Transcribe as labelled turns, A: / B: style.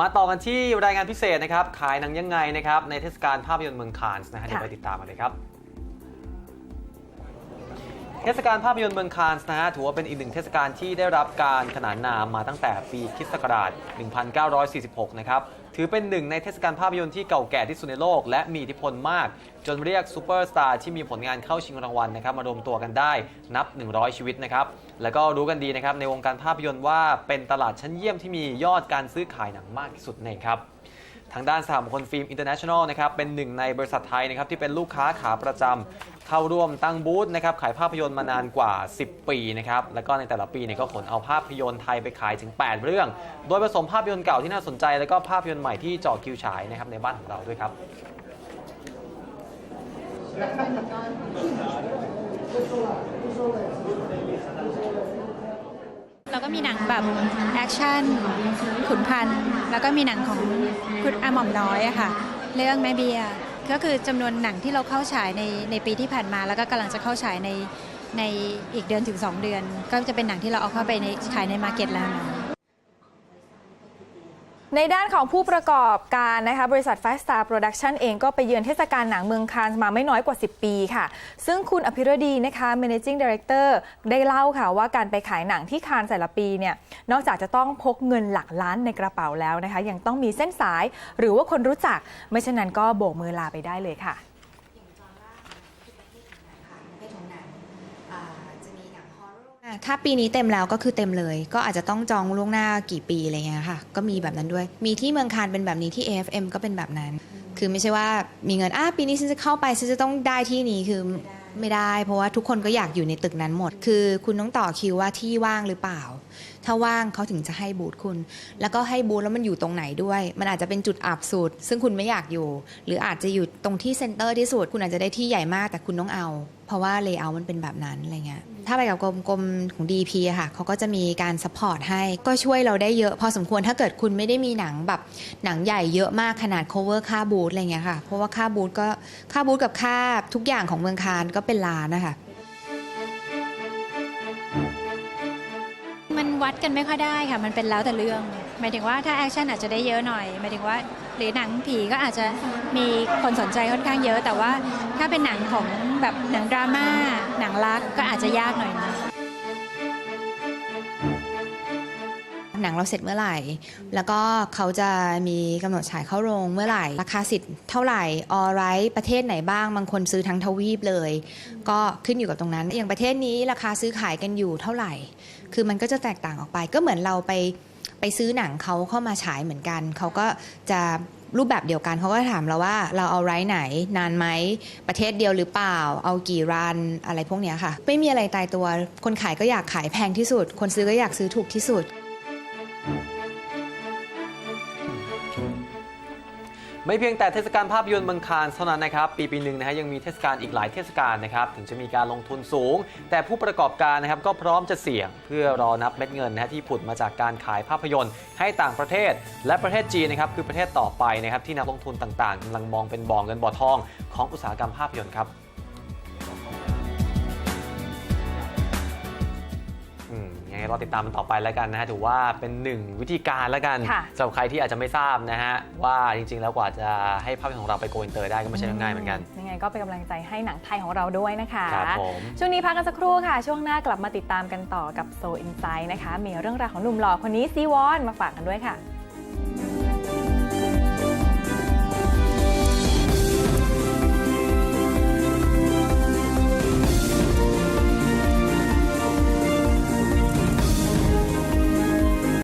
A: มาต่อกันที่รายงานพิเศษนะครับ ขายหนังยังไงนะครับ ในเทศกาลภาพยนตร์เมืองคานส์นะฮะเดี๋ยวไปติดตามกันเลยครับ เทศกาลภาพยนตร์เมืองคานส์นะฮะถือว่าเป็นอีกหนึ่งเทศกาลที่ได้รับการขนานนามมาตั้งแต่ปีคริสต์ศักราช 1946 นะครับ ถือเป็นหนึ่งในเทศกาลภาพยนตร์ที่เก่าแก่ที่สุดในโลก และมีอิทธิพลมาก จนเรียกซูเปอร์สตาร์ที่มีผลงานเข้าชิงรางวัลนะครับมารวมตัวกันได้นับ 100 ชีวิตนะครับ แล้วก็รู้กันดีนะครับในวงการภาพยนตร์ว่าเป็นตลาดชั้นเยี่ยมที่มียอดการซื้อขายหนังมากที่สุดในครับ ทางด้านสหมคลฟิล์มอินเตอร์เนชั่นแนลนะครับเป็นหนึ่งในบริษัทไทยนะครับที่เป็นลูกค้าขาประจำเข้าร่วมตั้งบูธนะครับขายภาพยนตร์มานานกว่า 10 ปีนะครับแล้วก็ในแต่ละปีเนี่ยก็ขนเอาภาพยนตร์ไทยไปขายถึง 8 เรื่อง โดยผสมภาพยนตร์เก่าที่น่าสนใจ แล้วก็ภาพยนตร์ใหม่ที่จาะคิวฉายนะครับในบ้านของเราด้วยครับ
B: ก็มีหนังแบบแอคชั่นขุนพันธ์แล้วก็มีหนังของคุณอาหม่อมน้อยอะค่ะ เรื่องแม่เบียก็คือจำนวนหนังที่เราเข้าฉายในในปีที่ผ่านมา แล้วก็กำลังจะเข้าฉายในในอีกเดือนถึง 2 เดือน ก็จะเป็นหนังที่เราเอาเข้าไปในขายในมาร์เก็ตแล้วนะ
C: ในด้านของผู้ประกอบการนะคะบริษัท Five Star Production เองก็ไปเยือนเทศกาลหนังเมืองคานส์มาไม่น้อยกว่า 10 ปีค่ะ ซึ่งคุณอภิรดีนะคะ Managing Director ได้เล่าค่ะว่าการไปขายหนังที่คานส์แต่ละปีเนี่ยนอกจากจะต้องพกเงินหลักล้านในกระเป๋าแล้วนะคะ ยังต้องมีเส้นสายหรือว่าคนรู้จัก ไม่เช่นนั้นก็โบกมือลาไปได้เลยค่ะ
D: ถ้าปีนี้เต็มแล้วก็คือเต็มเลย ก็อาจจะต้องจองล่วงหน้ากี่ปีอะไรเงี้ยค่ะ ก็มีแบบนั้นด้วย มีที่เมืองคานเป็นแบบนี้ที่ AFM ก็เป็นแบบนั้น คือไม่ใช่ว่ามีเงินอะปีนี้ฉันจะเข้าไปฉันจะต้องได้ที่นี้คือไม่ได้ เพราะว่าทุกคนก็อยากอยู่ในตึกนั้นหมด คือคุณต้องต่อคิวว่าที่ว่างหรือเปล่า ถ้าว่างเขาถึงจะให้บูธคุณ แล้วก็ให้บูธแล้วมันอยู่ตรงไหนด้วย มันอาจจะเป็นจุดอับสุด ซึ่งคุณไม่อยากอยู่ หรืออาจจะอยู่ตรงที่เซ็นเตอร์ที่สุด คุณอาจจะได้ที่ใหญ่มากแต่คุณต้องเอา เพราะว่าเลเยอร์มันเป็นแบบนั้นอะไรเงี้ย ถ้าไปกับกรมกรมของ DP อะค่ะเขาก็จะมีการซัพพอร์ตให้ก็ช่วยเราได้เยอะพอสมควรถ้าเกิดคุณไม่ได้มีหนังแบบหนังใหญ่เยอะมากขนาด cover ค่าบูธอะไรเงี้ยค่ะ เพราะว่าค่าบูธก็ค่าบูธกับค่าทุกอย่างของเมืองคานก็เป็นล้านนะคะ
B: มันวัดกันไม่ค่อยได้ค่ะ มันเป็นแล้วแต่เรื่อง หมายถึงว่าถ้าแอคชั่นอาจจะได้เยอะหน่อย หมายถึงว่า หรือหนังผีก็อาจจะมีคนสนใจค่อนข้างเยอะ แต่ว่าถ้าเป็นหนังของแบบหนังดราม่าหนังรักก็อาจจะยากหน่อยนะ
D: หนังเราเสร็จเมื่อไหร่ แล้วก็เขาจะมีกำหนดฉายเข้าโรงเมื่อไหร่ ราคาสิทธิ์เท่าไหร่ ออไรประเทศไหนบ้าง บางคนซื้อทั้งทวีปเลย ก็ขึ้นอยู่กับตรงนั้น อย่างประเทศนี้ราคาซื้อขายกันอยู่เท่าไหร่ คือมันก็จะแตกต่างออกไป ก็เหมือนเราไป ไปซื้อหนังเขาเข้ามาฉายเหมือนกัน เขาก็จะรูปแบบเดียวกันเขาก็ถามเราว่าเราเอาไรไหนนานไหมประเทศเดียวหรือเปล่า เอากี่รันอะไรพวกนี้ค่ะ ไม่มีอะไรตายตัว คนขายก็อยากขายแพงที่สุด คนซื้อก็อยากซื้อถูกที่สุด
A: ไม่เพียงแต่เทศกาลภาพยนตร์เมืองคานเท่านั้นนะครับ ปีปีหนึ่งนะฮะยังมีเทศกาลอีกหลายเทศกาลนะครับ ถึงจะมีการลงทุนสูง แต่ผู้ประกอบการนะครับก็พร้อมจะเสี่ยง เพื่อรอนับเม็ดเงินนะฮะที่ผุดมาจากการขายภาพยนตร์ ให้ต่างประเทศ และประเทศจีนนะครับคือประเทศต่อไปนะครับที่นักลงทุนต่างๆกำลังมองเป็นบ่อเงินบ่อทองของอุตสาหกรรมภาพยนตร์ครับ ยังไงรอติดตามมันต่อไปแล้วกันนะฮะถือว่าเป็นหนึ่งวิธีการแล้วกัน
C: ค่ะ
A: สำหรับใครที่อาจจะไม่ทราบนะฮะว่าจริง ๆ แล้วกว่าจะให้ภาพยนตร์ของเราไปโกอินเตอร์ได้ก็ไม่ใช่เรื่องง่ายเหมือนกัน
C: ยังไงก็เป็นกำลังใจให้หนังไทยของเราด้วยนะคะ
A: ครับผม
C: ช่วงนี้พักกันสักครู่ค่ะ ช่วงหน้ากลับมาติดตามกันต่อกับโซอินไซด์นะคะมีเรื่องราวของหนุ่มหล่อคนนี้ซีวอนมาฝากกันด้วยค่ะ